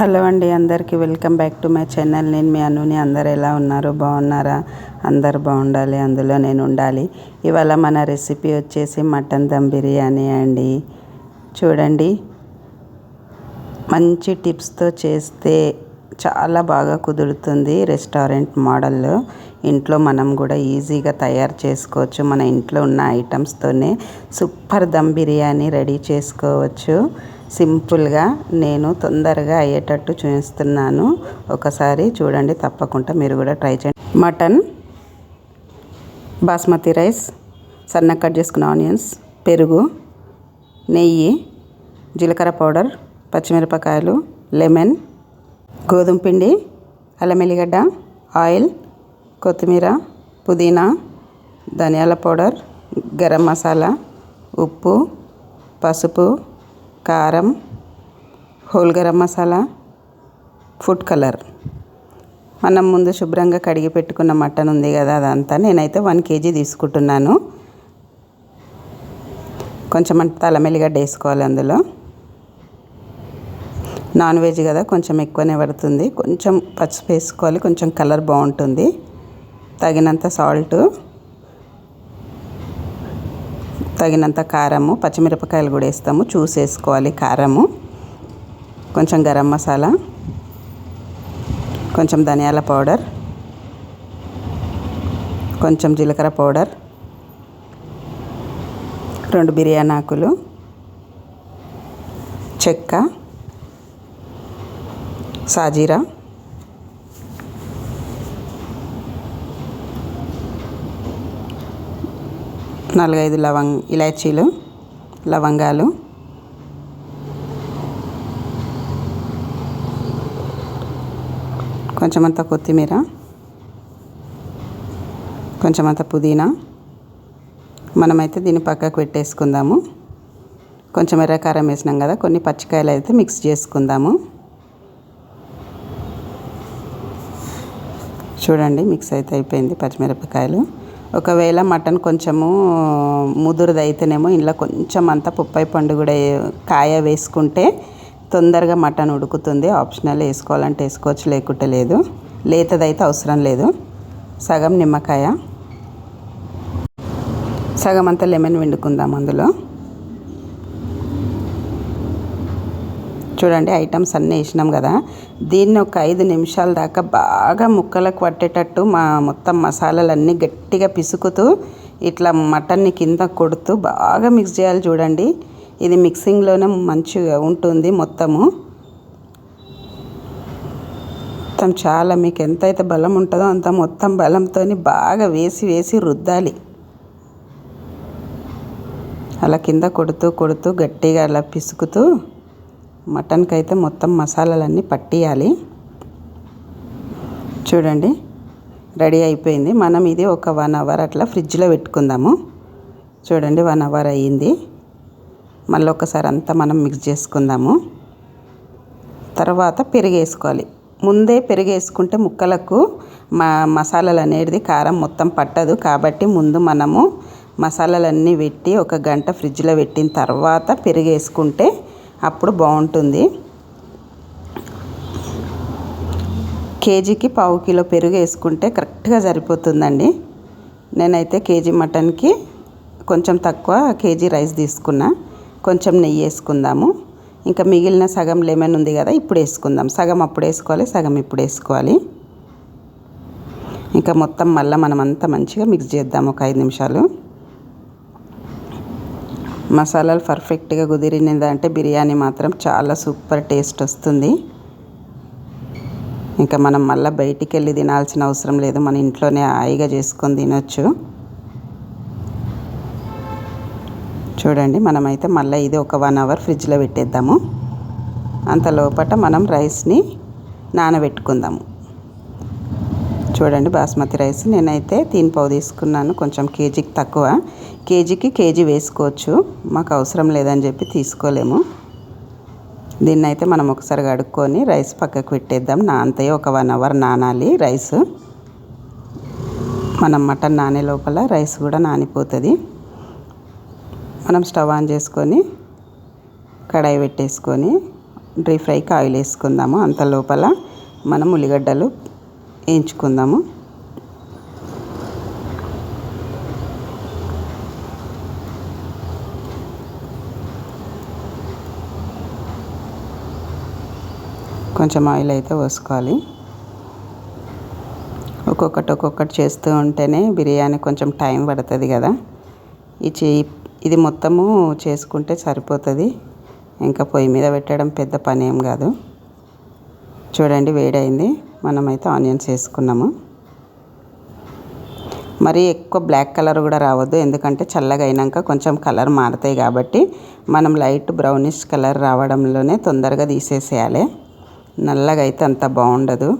Hello అండి అందరికీ welcome back to my channel. నేను మీ అనుని. అందరు ఎలా ఉన్నారు? బాగున్నారా? అందరు బాగుండాలి. అందులో నేను ఉండాలి. ఇవాళ మన రెసిపీ వచ్చేసి మటన్ దమ్ బిర్యానీ అండి. చూడండి. మంచి టిప్స్తో చేస్తే చాలా బాగా కుదురుతుంది రెస్టారెంట్ మోడల్లో ఇంట్లో మనం కూడా ఈజీగా తయారు చేసుకోవచ్చు. మన ఇంట్లో ఉన్న ఐటమ్స్తోనే సూపర్ దమ్ బిర్యానీ రెడీ చేసుకోవచ్చు. సింపుల్గా నేను తొందరగా అయ్యేటట్టు చూపిస్తున్నాను ఒకసారి చూడండి తప్పకుండా మీరు కూడా ట్రై చేయండి. మటన్ బాస్మతి రైస్ సన్న కట్ చేసుకున్న ఆనియన్స్ పెరుగు నెయ్యి జీలకర్ర పౌడర్ పచ్చిమిరపకాయలు లెమన్ గోధుమ పిండి అల్లం ఎల్లిగడ్డ ఆయిల్ కొత్తిమీర పుదీనా ధనియాల పౌడర్ గరం మసాలా ఉప్పు పసుపు కారం whole garam masala food colour. మనం ముందు శుభ్రంగా కడిగి పెట్టుకున్న మటన్ ఉంది కదా అదంతా. నేనైతే వన్ కేజీ తీసుకుంటున్నాను. కొంచెం తలమెల్లిగడ్డ వేసుకోవాలి అందులో. నాన్ వెజ్ కదా కొంచెం ఎక్కువనే పడుతుంది. కొంచెం పసుపు వేసుకోవాలి కొంచెం కలర్ బాగుంటుంది. తగినంత సాల్ట్. తగినంత కారము పచ్చిమిరపకాయలు కూడా వేస్తాము. చూసేసుకోవాలి కారము. కొంచెం గరం మసాలా. కొంచెం ధనియాల పౌడర్. కొంచెం జీలకర్ర పౌడర్. రెండు బిర్యానీ ఆకులు. చెక్క. సాజీరా. నాలుగైదు లవంగ్ ఇలాచీలు లవంగాలు. కొంచెమంత కొత్తిమీర. కొంచెమంత పుదీనా. మనమైతే దీన్ని పక్కకు పెట్టేసుకుందాము. కొంచెం ఎర్రకారం వేసినాం కదా కొన్ని పచ్చికాయలు అయితే మిక్స్ చేసుకుందాము. చూడండి మిక్స్ అయితే అయిపోయింది పచ్చిమిరపకాయలు. ఒకవేళ మటన్ కొంచెము ముదురుది అయితేనేమో ఇంట్లో కొంచెం అంత పుప్పై పండు కూడా కాయ వేసుకుంటే తొందరగా మటన్ ఉడుకుతుంది. ఆప్షనల్ వేసుకోవాలంటే వేసుకోవచ్చు లేకుంటే లేదు. లేతదైతే అవసరం లేదు. సగం నిమ్మకాయ. సగం అంతా లెమన్ వండుకుందాం అందులో. చూడండి ఐటమ్స్ అన్నీ వేసినాం కదా. దీన్ని ఒక ఐదు నిమిషాల దాకా బాగా ముక్కలకు పట్టేటట్టు మా మొత్తం మసాలాలన్నీ గట్టిగా పిసుకుతూ ఇట్లా మటన్ని కింద కొడుతూ బాగా మిక్స్ చేయాలి చూడండి. ఇది మిక్సింగ్లోనే మంచిగా ఉంటుంది మొత్తము. మొత్తం చాలా మీకు ఎంతైతే బలం ఉంటుందో అంత మొత్తం బలంతో బాగా వేసి వేసి రుద్దాలి. అలా కింద కొడుతూ కొడుతూ గట్టిగా అలా పిసుకుతూ మటన్కి అయితే మొత్తం మసాలాలన్నీ పట్టియాలి. చూడండి రెడీ అయిపోయింది. మనం ఇది ఒక వన్ అవర్ అట్లా ఫ్రిడ్జ్లో పెట్టుకుందాము. చూడండి వన్ అవర్ అయ్యింది. మళ్ళీ ఒకసారి అంతా మనం మిక్స్ చేసుకుందాము. తర్వాత పెరుగు వేసుకోవాలి ముందే పెరుగు వేసుకుంటే ముక్కలకు మా మసాలాలు అనేది కారం మొత్తం పట్టదు. కాబట్టి ముందు మనము మసాలాలన్నీ పెట్టి ఒక గంట ఫ్రిడ్జ్లో పెట్టిన తర్వాత పెరుగు వేసుకుంటే అప్పుడు బాగుంటుంది. కేజీకి పావు కిలో పెరుగు వేసుకుంటే కరెక్ట్గా సరిపోతుందండి. నేనైతే కేజీ మటన్కి కొంచెం తక్కువ కేజీ రైస్ తీసుకున్నా. కొంచెం నెయ్యి వేసుకుందాము. ఇంకా మిగిలిన సగం లెమన్ ఉంది కదా ఇప్పుడు వేసుకుందాం. సగం అప్పుడు వేసుకోవాలి సగం ఇప్పుడు వేసుకోవాలి. ఇంకా మొత్తం మళ్ళీ మనమంతా మంచిగా మిక్స్ చేద్దాం ఒక ఐదు నిమిషాలు. మసాలాలు పర్ఫెక్ట్గా కుదిరినదంటే బిర్యానీ మాత్రం చాలా సూపర్ టేస్ట్ వస్తుంది. ఇంకా మనం మళ్ళీ బయటికి వెళ్ళి తినాల్సిన అవసరం లేదు. మన ఇంట్లోనే హాయిగా చేసుకొని తినొచ్చు. చూడండి మనమైతే మళ్ళీ ఇది ఒక వన్ అవర్ ఫ్రిడ్జ్లో పెట్టేద్దాము. అంత లోపల మనం రైస్ని నానబెట్టుకుందాము. చూడండి బాస్మతి రైస్. నేనైతే తీన్ పావు తీసుకున్నాను కొంచెం కేజీకి తక్కువ. కేజీకి కేజీ వేసుకోవచ్చు మాకు అవసరం లేదని చెప్పి తీసుకోలేము. దీన్ని అయితే మనం ఒకసారి కడుక్కొని రైస్ పక్కకు పెట్టేద్దాం. నానతాయి ఒక వన్ అవర్ నానాలి రైస్. మనం మటన్ నానే లోపల రైస్ కూడా నానిపోతుంది. మనం స్టవ్ ఆన్ చేసుకొని కడాయి పెట్టేసుకొని డ్రీ ఫ్రైకి ఆయిల్ వేసుకుందాము. అంత లోపల మనం ఉల్లిగడ్డలు వేయించుకుందాము. కొంచెం ఆయిల్ అయితే పోసుకోవాలి. ఒక్కొక్కటి ఒక్కొక్కటి చేస్తూ ఉంటేనే బిర్యానీ కొంచెం టైం పడుతుంది కదా. ఈ చే ఇది మొత్తము చేసుకుంటే సరిపోతుంది. ఇంకా పొయ్యి మీద పెట్టడం పెద్ద పని ఏం కాదు. చూడండి వేడైంది. మనమైతే ఆనియన్స్ వేసుకున్నాము మరీ ఎక్కువ బ్లాక్ కలర్ కూడా రావద్దు. ఎందుకంటే చల్లగా అయినాక కొంచెం కలర్ మారుతాయి కాబట్టి మనం లైట్ బ్రౌనిష్ కలర్ రావడంలోనే తొందరగా తీసేసేయాలి. నల్లగా అయితే అంత బాగుండదు.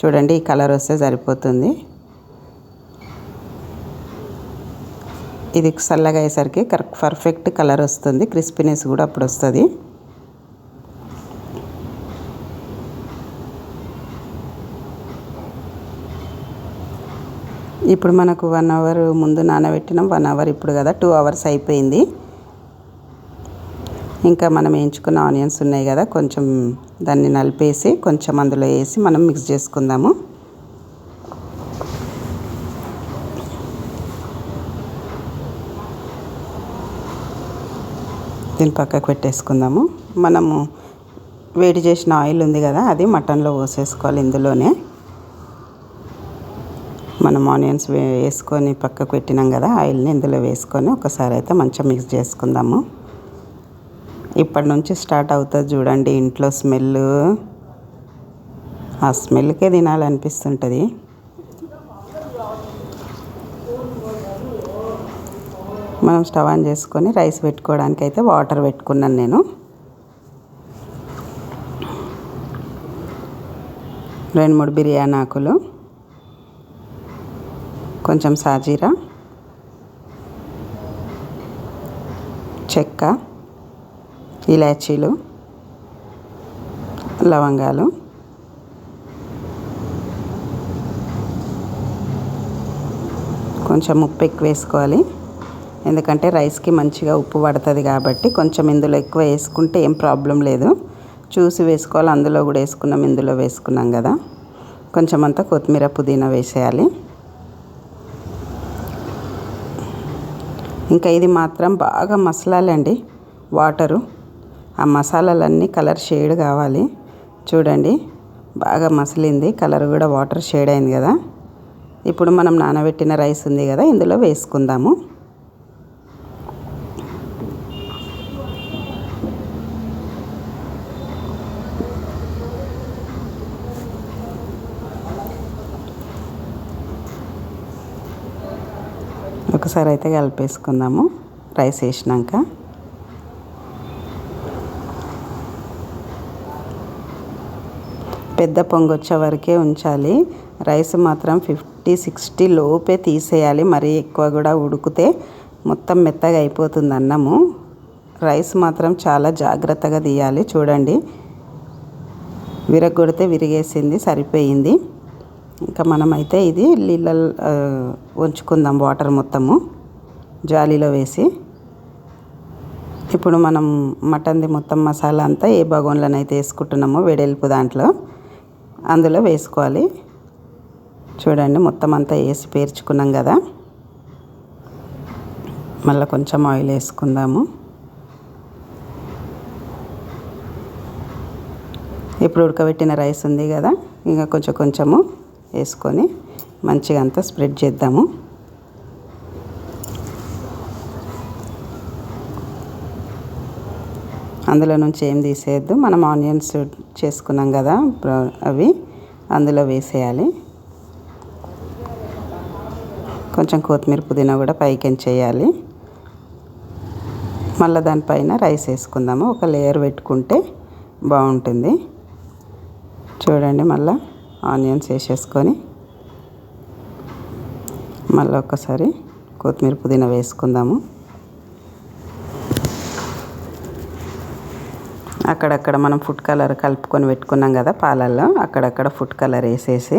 చూడండి ఈ కలర్ వస్తే సరిపోతుంది. ఇది చల్లగా అయ్యేసరికి కరెక్ట్ పర్ఫెక్ట్ కలర్ వస్తుంది. క్రిస్పీనెస్ కూడా అప్పుడు వస్తుంది. ఇప్పుడు మనకు వన్ అవర్ ముందు నానబెట్టినాం వన్ అవర్ ఇప్పుడు కదా టూ అవర్స్ అయిపోయింది. ఇంకా మనం వేయించుకున్న ఆనియన్స్ ఉన్నాయి కదా కొంచెం దాన్ని నలిపేసి కొంచెం అందులో వేసి మనం మిక్స్ చేసుకుందాము. దీన్ని పక్కకు పెట్టేసుకుందాము. మనము వేడి చేసిన ఆయిల్ ఉంది కదా అది మటన్లో పోసేసుకోవాలి ఇందులోనే. మనం ఆనియన్స్ వేసుకొని పక్కకు పెట్టినాం కదా ఆయిల్ని ఇందులో వేసుకొని ఒకసారి అయితే మంచిగా మిక్స్ చేసుకుందాము. ఇప్పటి నుంచి స్టార్ట్ అవుతుంది చూడండి ఇంట్లో స్మెల్. ఆ స్మెల్కే తినాలనిపిస్తుంటుంది. మనం స్టవ్ ఆన్ చేసుకొని రైస్ పెట్టుకోవడానికి అయితే వాటర్ పెట్టుకున్నాను నేను. రెండు మూడు బిర్యానీ ఆకులు. కొంచెం సాజీరా. చెక్క ఇలాచీలు లవంగాలు కొంచెం ఉప్పు ఎక్కువ వేసుకోవాలి. ఎందుకంటే రైస్కి మంచిగా ఉప్పు పడుతుంది కాబట్టి కొంచెం ఇందులో ఎక్కువ వేసుకుంటే ఏం ప్రాబ్లం లేదు. చూసి వేసుకోవాలి. అందులో కూడా వేసుకున్నాం ఇందులో వేసుకున్నాం కదా. కొంచెం అంతా కొత్తిమీర పుదీనా వేసేయాలి. ఇంకా ఇది మాత్రం బాగా మసలాలండి. వాటరు. ఆ మసాలాలన్నీ కలర్ షేడ్ కావాలి. చూడండి. బాగా మసిలింది. కలర్ కూడా వాటర్ షేడ్ అయింది కదా. ఇప్పుడు మనం నానబెట్టిన రైస్ ఉంది కదా ఇందులో వేసుకుందాము. ఒకసారి అయితే కలిపేసుకుందాము. రైస్ వేసినాక. పెద్ద పొంగు వచ్చే వరకే ఉంచాలి. రైస్ మాత్రం ఫిఫ్టీ సిక్స్టీ లోపే తీసేయాలి. మరీ ఎక్కువ కూడా ఉడికితే మొత్తం మెత్తగా అయిపోతుంది అన్నము. రైస్ మాత్రం చాలా జాగ్రత్తగా తీయాలి. చూడండి. విరగొడితే విరిగేసింది సరిపోయింది. ఇంకా మనమైతే ఇది నీళ్ళ ఉంచుకుందాం వాటర్ మొత్తము జాలీలో వేసి. ఇప్పుడు మనం మటన్ది మొత్తం మసాలా అంతా ఏ అయితే వేసుకుంటున్నామో వెడల్పు దాంట్లో అందులో వేసుకోవాలి. చూడండి మొత్తం అంతా వేసి పేర్చుకున్నాం కదా. మళ్ళీ కొంచెం ఆయిల్ వేసుకుందాము. ఇప్పుడు ఉడకబెట్టిన రైస్ ఉంది కదా ఇంకా కొంచెం కొంచెము వేసుకొని మంచిగా అంతా స్ప్రెడ్ చేద్దాము. అందులో నుంచి ఏం తీసేయద్దు. మనం ఆనియన్స్ చేసుకున్నాం కదా అవి అందులో వేసేయాలి. కొంచెం కొత్తిమీర పుదీనా కూడా పైకి చేయాలి మళ్ళీ దానిపైన రైస్ వేసుకుందాము. ఒక లేయర్ పెట్టుకుంటే బాగుంటుంది. చూడండి మళ్ళీ. ఆనియన్స్ వేసేసుకొని మళ్ళీ ఒక్కసారి కొత్తిమీర పుదీనా వేసుకుందాము. అక్కడక్కడ మనం ఫుడ్ కలర్ కలుపుకొని పెట్టుకున్నాం కదా పాలల్లో అక్కడక్కడ ఫుడ్ కలర్ వేసేసి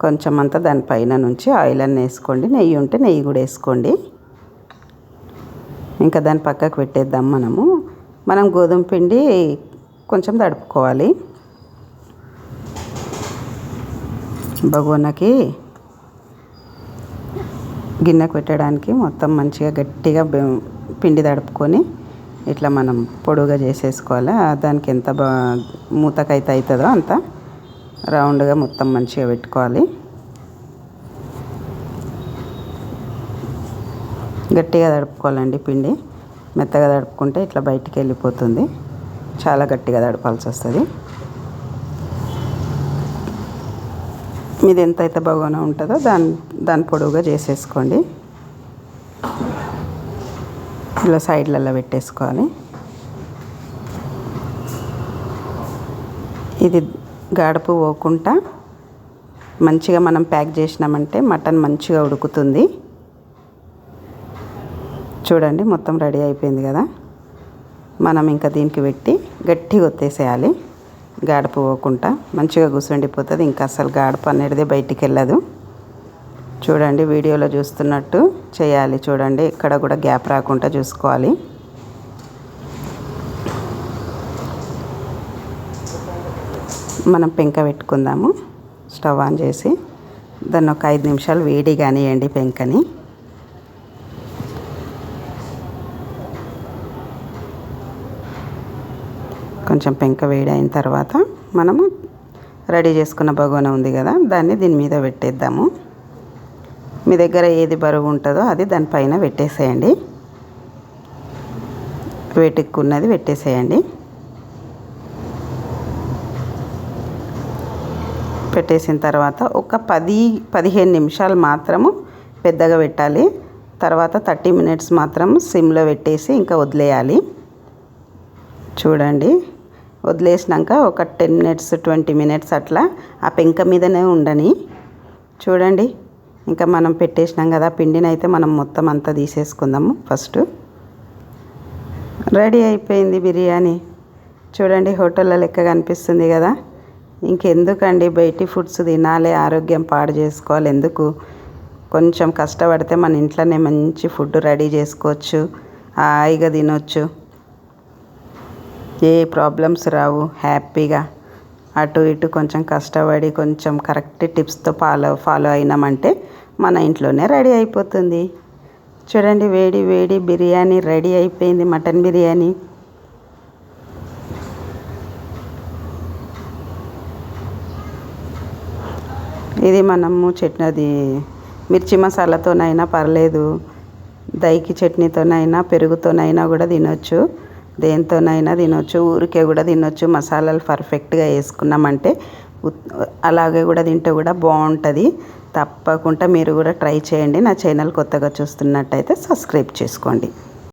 కొంచెం అంతా దానిపైన నుంచి ఆయిల్ అన్నీ వేసుకోండి. నెయ్యి ఉంటే నెయ్యి కూడా వేసుకోండి. ఇంకా దాన్ని పక్కకు పెట్టేద్దాం మనము. మనం గోధుమ పిండి కొంచెం తడుపుకోవాలి. బగోనకి గిన్నెకు పెట్టడానికి మొత్తం మంచిగా గట్టిగా పిండి తడుపుకొని ఇట్లా మనం పొడుగా చేసేసుకోవాలి. దానికి ఎంత బా మూతకైతే అవుతుందో అంత రౌండ్గా మొత్తం మంచిగా పెట్టుకోవాలి. గట్టిగా తడుపుకోవాలండి పిండి. మెత్తగా తడుపుకుంటే ఇట్లా బయటికి వెళ్ళిపోతుంది. చాలా గట్టిగా తడపాల్సి వస్తుంది. మీది ఎంత అయితే బాగా ఉంటుందో దాని దాని పొడవుగా చేసేసుకోండి. ఇలా సైడ్లలో పెట్టేసుకోవాలి ఇది గాడపు పోకుండా మంచిగా మనం ప్యాక్ చేసినామంటే మటన్ మంచిగా ఉడుకుతుంది. చూడండి మొత్తం రెడీ అయిపోయింది కదా. మనం ఇంకా దీనికి పెట్టి గట్టిగా ఒత్తేసేయాలి. గాడపు పోకుండా మంచిగా కూర్చుండిపోతుంది. ఇంకా అసలు గాడపు అనేది బయటికి వెళ్ళదు. చూడండి వీడియోలో చూస్తున్నట్టు చేయాలి. చూడండి ఇక్కడ కూడా గ్యాప్ రాకుండా చూసుకోవాలి. మనం పెంక పెట్టుకుందాము. స్టవ్ ఆన్ చేసి దాన్ని ఒక ఐదు నిమిషాలు వేడి కానివ్వండి పెంకని. కొంచెం పెంక వేడి అయిన తర్వాత మనము రెడీ చేసుకున్న బగోన ఉంది కదా దాన్ని దీని మీద పెట్టేద్దాము. మీ దగ్గర ఏది బరువు ఉంటుందో అది దానిపైన పెట్టేసేయండి. వేటెక్కున్నది పెట్టేసేయండి. పెట్టేసిన తర్వాత ఒక పది పదిహేను నిమిషాలు మాత్రము పెద్దగా పెట్టాలి. తర్వాత థర్టీ మినిట్స్ మాత్రం సిమ్లో పెట్టేసి ఇంకా వదిలేయాలి. చూడండి. వదిలేసినాక ఒక టెన్ మినిట్స్ ట్వంటీ మినిట్స్ అట్లా ఆ పెంక మీదనే ఉండని. చూడండి ఇంకా మనం పెట్టేసినాం కదా పిండిని అయితే మనం మొత్తం అంతా తీసేసుకుందాము ఫస్ట్. రెడీ అయిపోయింది బిర్యానీ. చూడండి హోటల్లో లెక్క కనిపిస్తుంది కదా. ఇంకెందుకండి బయటి ఫుడ్స్ తినాలి ఆరోగ్యం పాడు చేసుకోవాలి ఎందుకు? కొంచెం కష్టపడితే మన ఇంట్లోనే మంచి ఫుడ్ రెడీ చేసుకోవచ్చు హాయిగా తినొచ్చు. ఏ ప్రాబ్లమ్స్ రావు హ్యాపీగా అటు ఇటు కొంచెం కష్టపడి కొంచెం కరెక్ట్ టిప్స్తో ఫాలో ఫాలో అయినామంటే మన ఇంట్లోనే రెడీ అయిపోతుంది. చూడండి వేడి వేడి బిర్యానీ రెడీ అయిపోయింది మటన్ బిర్యానీ. ఇది మనము చట్నీ మిర్చి మసాలాతోనైనా పర్లేదు. దైకి చట్నీతోనైనా పెరుగుతోనైనా కూడా తినొచ్చు. దేంతోనైనా తినొచ్చు ఊరికే కూడా తినొచ్చు. మసాలాలు పర్ఫెక్ట్గా వేసుకున్నామంటే అలాగే కూడా తింటే కూడా బాగుంటుంది. తప్పకుండా మీరు కూడా ట్రై చేయండి. నా ఛానల్ కొత్తగా చూస్తున్నట్టయితే సబ్స్క్రైబ్ చేసుకోండి.